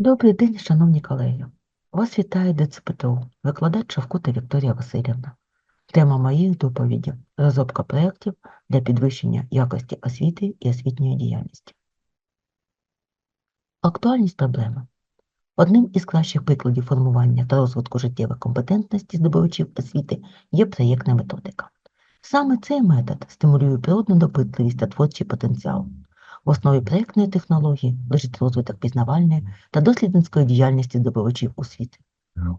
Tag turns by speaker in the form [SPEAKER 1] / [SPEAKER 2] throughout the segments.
[SPEAKER 1] Добрий день, шановні колеги. Вас вітає ДЦПТУ, викладач Шавкута Вікторія Васильівна. Тема моїх доповідей – розробка проєктів для підвищення якості освіти і освітньої діяльності. Актуальність проблеми. Одним із кращих прикладів формування та розвитку життєвих компетентностей здобувачів освіти є проєктна методика. Саме цей метод стимулює природну допитливість та творчий потенціал. В основі проєктної технології лежить розвиток пізнавальної та дослідницької діяльності здобувачів освіти,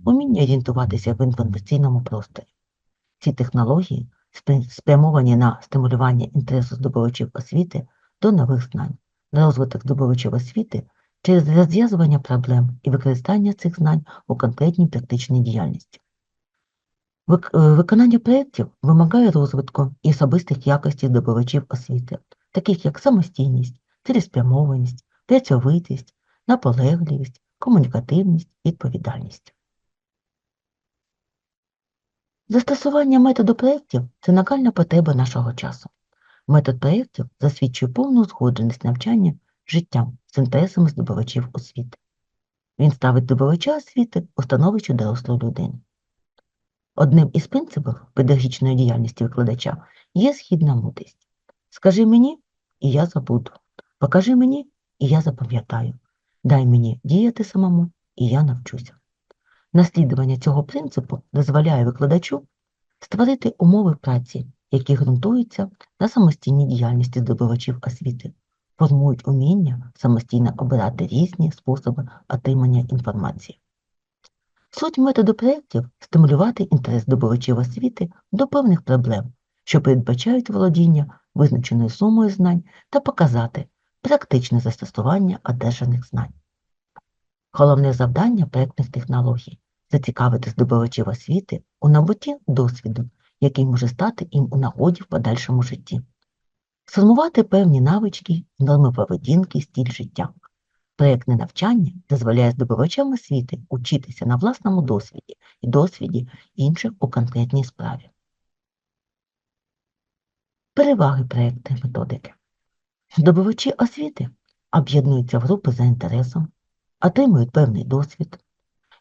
[SPEAKER 1] уміння орієнтуватися в інформаційному просторі. Ці технології спрямовані на стимулювання інтересу здобувачів освіти до нових знань, на розвиток здобувачів освіти через розв'язування проблем і використання цих знань у конкретній практичній діяльності. Е, Виконання проєктів вимагає розвитку і особистих якостей здобувачів освіти, таких як самостійність, цілеспрямованість, працьовитість, наполегливість, комунікативність, відповідальність. Застосування методу проєктів – це нагальна потреба нашого часу. Метод проєктів засвідчує повну узгодженість навчання життям з інтересами здобувачів освіти. Він ставить здобувача освіти у становище дорослої людини. Одним із принципів педагогічної діяльності викладача є східна мудрість. Скажи мені, і я забуду. Покажи мені, і я запам'ятаю. Дай мені діяти самому, і я навчуся. Наслідування цього принципу дозволяє викладачу створити умови праці, які ґрунтуються на самостійній діяльності здобувачів освіти, формують уміння самостійно обирати різні способи отримання інформації. Суть методу проєктів – стимулювати інтерес здобувачів освіти до певних проблем, що передбачають володіння визначеною сумою знань та показати практичне застосування одержаних знань. Головне завдання проєктних технологій – зацікавити здобувачів освіти у набутті досвіду, який може стати їм у нагоді в подальшому житті. Сформувати певні навички, норми поведінки, стиль життя. Проєктне навчання дозволяє здобувачам освіти учитися на власному досвіді і досвіді інших у конкретній справі. Переваги проєктної методики. Здобувачі освіти об'єднуються в групи за інтересом, отримують певний досвід,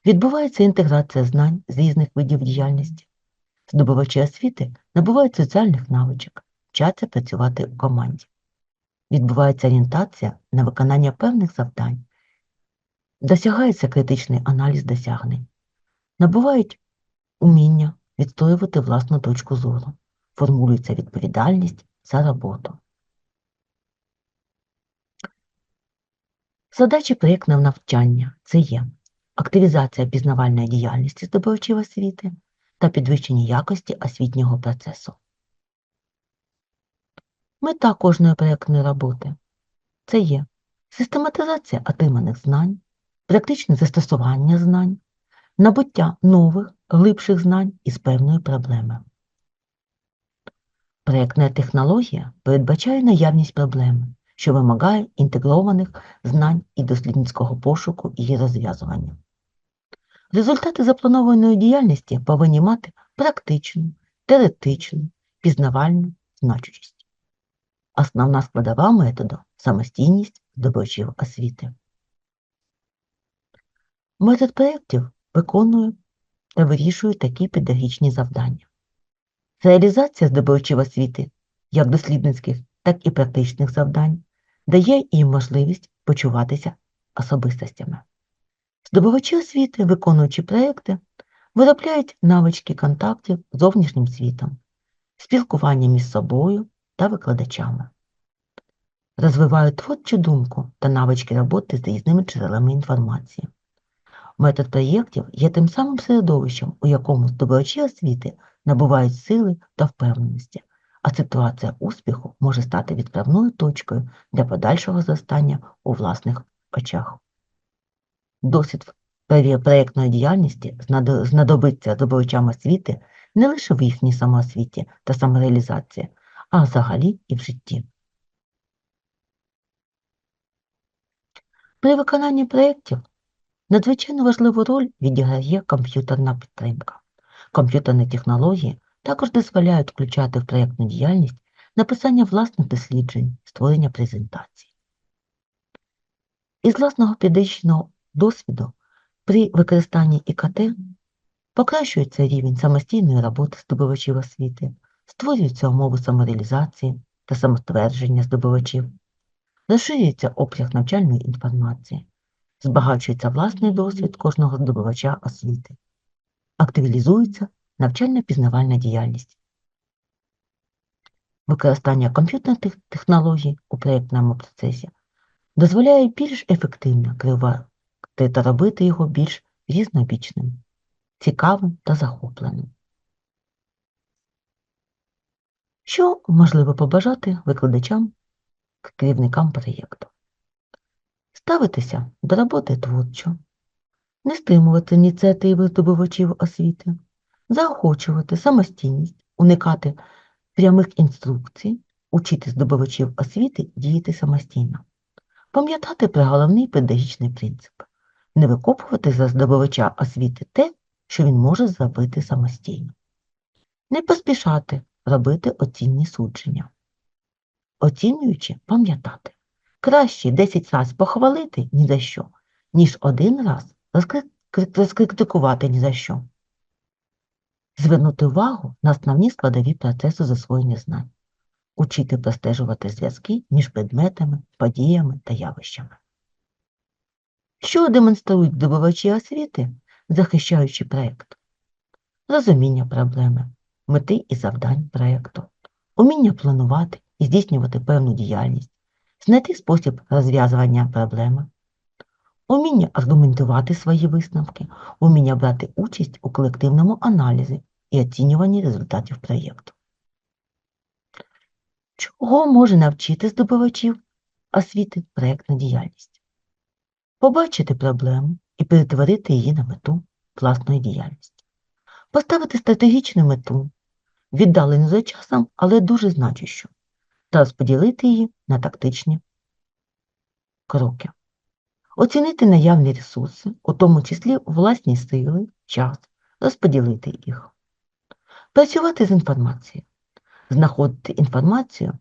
[SPEAKER 1] відбувається інтеграція знань з різних видів діяльності, здобувачі освіти набувають соціальних навичок, вчаться працювати у команді, відбувається орієнтація на виконання певних завдань, досягається критичний аналіз досягнень, набувають уміння відстоювати власну точку зору, формулюється відповідальність за роботу. Задачі проєктного навчання це є активізація пізнавальної діяльності здобувачів освіти та підвищення якості освітнього процесу. Мета кожної проєктної роботи це є систематизація отриманих знань, практичне застосування знань, набуття нових, глибших знань із певної проблеми. Проєктна технологія передбачає наявність проблеми, що вимагає інтегрованих знань і дослідницького пошуку її розв'язування. Результати запланованої діяльності повинні мати практичну, теоретичну, пізнавальну значущість. Основна складова методу – самостійність здобувачів освіти. Метод проєктів виконує та вирішує такі педагогічні завдання. Реалізація здобувачів освіти як дослідницьких, так і практичних завдань дає їм можливість почуватися особистостями. Здобувачі освіти, виконуючи проєкти, виробляють навички контактів з зовнішнім світом, спілкування між собою та викладачами, розвивають творчу думку та навички роботи з різними джерелами інформації. Метод проєктів є тим самим середовищем, у якому здобувачі освіти набувають сили та впевненості, а ситуація успіху може стати відправною точкою для подальшого зростання у власних очах. Досвід проєктної діяльності знадобиться здобувачам освіти не лише в їхній самоосвіті та самореалізації, а взагалі і в житті. При виконанні проєктів надзвичайно важливу роль відіграє комп'ютерна підтримка. Комп'ютерні технології також дозволяють включати в проєктну діяльність написання власних досліджень, створення презентацій. Із власного педагогічного досвіду при використанні ІКТ покращується рівень самостійної роботи здобувачів освіти, створюються умови самореалізації та самоствердження здобувачів, розширюється обсяг навчальної інформації, збагачується власний досвід кожного здобувача освіти, активізується навчально-пізнавальна діяльність. Використання комп'ютерних технологій у проєктному процесі дозволяє більш ефективно керувати та робити його більш різнобічним, цікавим та захопленим. Що можливо побажати викладачам, керівникам проєкту? Ставитися до роботи творчо, не стримувати ініціативи здобувачів освіти, заохочувати самостійність, уникати прямих інструкцій, учити здобувачів освіти діяти самостійно, пам'ятати про головний педагогічний принцип, не викопувати за здобувача освіти те, що він може зробити самостійно, не поспішати робити оцінні судження, оцінюючи пам'ятати. Краще 10 разів похвалити ні за що, ніж один раз розкритикувати ні за що. Звернути увагу на основні складові процесу засвоєння знань, учити простежувати зв'язки між предметами, подіями та явищами. Що демонструють здобувачі освіти, захищаючи проєкт? Розуміння проблеми, мети і завдань проєкту, уміння планувати і здійснювати певну діяльність, знайти спосіб розв'язування проблеми, уміння аргументувати свої висновки, уміння брати участь у колективному аналізі і оцінюванні результатів проєкту. Чого може навчити здобувачів освіти проєктна діяльність? Побачити проблему і перетворити її на мету власної діяльності, поставити стратегічну мету, віддалену за часом, але дуже значущу, та розподілити її на тактичні кроки. Оцінити наявні ресурси, у тому числі власні сили, час, розподілити їх. Працювати з інформацією, знаходити інформацію,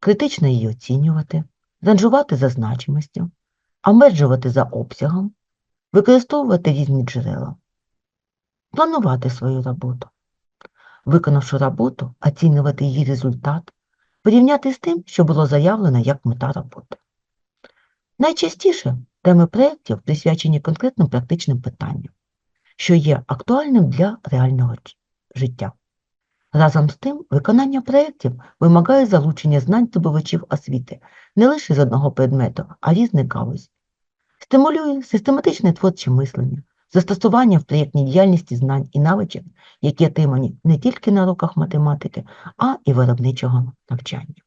[SPEAKER 1] критично її оцінювати, ранжувати за значимостю, обмежувати за обсягом, використовувати різні джерела, планувати свою роботу, виконавши роботу, оцінювати її результат, порівняти з тим, що було заявлено як мета роботи. Найчастіше теми проєктів присвячені конкретним практичним питанням, що є актуальним для реального життя. Разом з тим, виконання проєктів вимагає залучення знань здобувачів освіти не лише з одного предмету, а різних галузь. Стимулює систематичне творче мислення, застосування в проєктній діяльності знань і навичок, які отримані не тільки на уроках математики, а і виробничого навчання.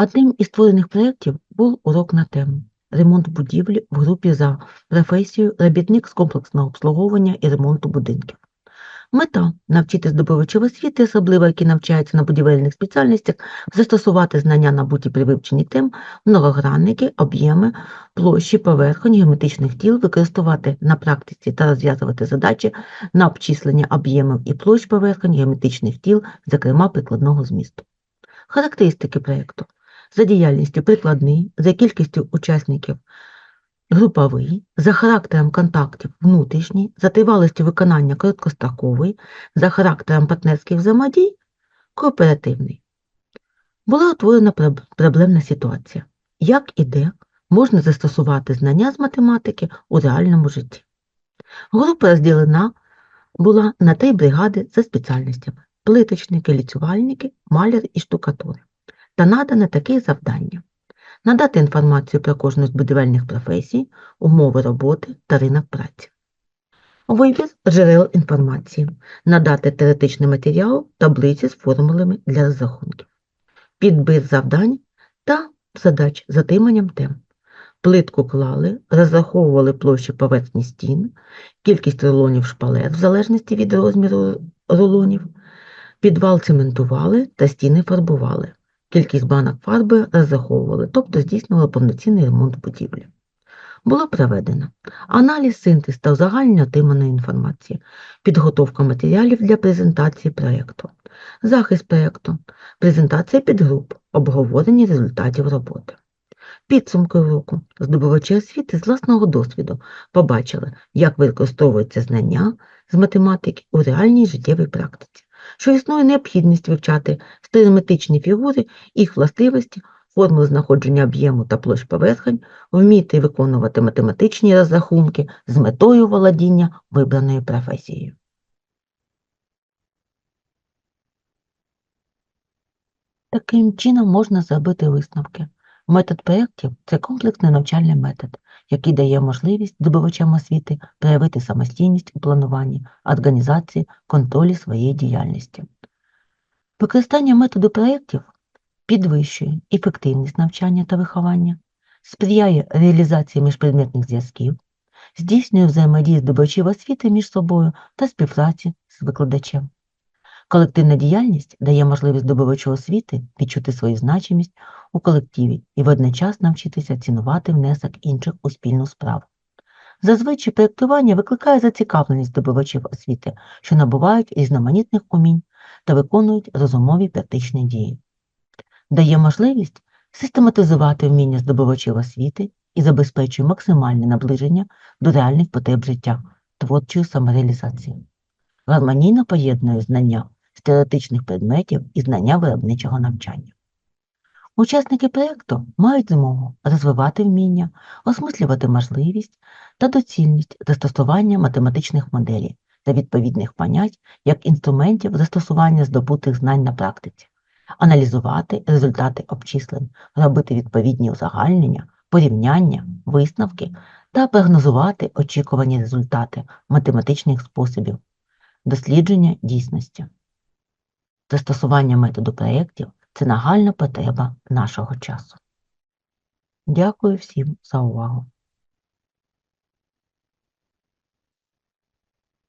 [SPEAKER 1] Одним із створених проєктів був урок на тему ремонт будівлі в групі за професією робітник з комплексного обслуговування і ремонту будинків. Мета навчити здобувачів освіти, особливо які навчаються на будівельних спеціальностях, застосувати знання набуті при вивченні тем, многогранники, об'єми, площі, поверхонь, геометричних тіл, використовувати на практиці та розв'язувати задачі на обчислення об'ємів і площ поверхонь, геометричних тіл, зокрема прикладного змісту. Характеристики проєкту за діяльністю прикладний, за кількістю учасників груповий, за характером контактів внутрішній, за тривалістю виконання короткостроковий, за характером партнерських взаємодій кооперативний. Була утворена проблемна ситуація. Як і де можна застосувати знання з математики у реальному житті? Група розділена була на три бригади за спеціальностями плиточники, ліцювальники, маляр і штукатури та надане таке завдання надати інформацію про кожну з будівельних професій, умови роботи та ринок праці. Вибір джерел інформації, надати теоретичний матеріал, таблиці з формулами для розрахунків, підбір завдань та задач з отриманням тем. Плитку клали, розраховували площі поверхні стін, кількість рулонів шпалер в залежності від розміру рулонів, підвал цементували та стіни фарбували. Кількість банок фарби розраховували, тобто здійснювали повноцінний ремонт будівлі. Було проведено. Аналіз, синтез та узагальнення отриманої інформації, підготовка матеріалів для презентації проєкту, захист проєкту, презентація підгруп, обговорення результатів роботи. Підсумки уроку. Здобувачі освіти з власного досвіду побачили, як використовуються знання з математики у реальній життєвій практиці, що існує необхідність вивчати стереометричні фігури, їх властивості, формули знаходження об'єму та площ поверхень, вміти виконувати математичні розрахунки з метою володіння вибраною професією. Таким чином можна зробити висновки. Метод проєктів – це комплексний навчальний метод, який дає можливість здобувачам освіти проявити самостійність у плануванні, організації, контролі своєї діяльності. Використання методу проєктів підвищує ефективність навчання та виховання, сприяє реалізації міжпредметних зв'язків, здійснює взаємодію здобувачів освіти між собою та співпраці з викладачем. Колективна діяльність дає можливість здобувачу освіти відчути свою значимість у колективі і водночас навчитися цінувати внесок інших у спільну справу. Зазвичай проєктування викликає зацікавленість здобувачів освіти, що набувають різноманітних умінь та виконують розумові практичні дії. Дає можливість систематизувати вміння здобувачів освіти і забезпечує максимальне наближення до реальних потреб життя, творчої самореалізації. Гармонійно поєднує знання з теоретичних предметів і знання виробничого навчання. Учасники проєкту мають змогу розвивати вміння, осмислювати можливість та доцільність застосування математичних моделей та відповідних понять як інструментів застосування здобутих знань на практиці, аналізувати результати обчислень, робити відповідні узагальнення, порівняння, висновки та прогнозувати очікувані результати математичних способів, дослідження дійсності. Застосування методу проєктів це нагальна потреба нашого часу. Дякую всім за увагу.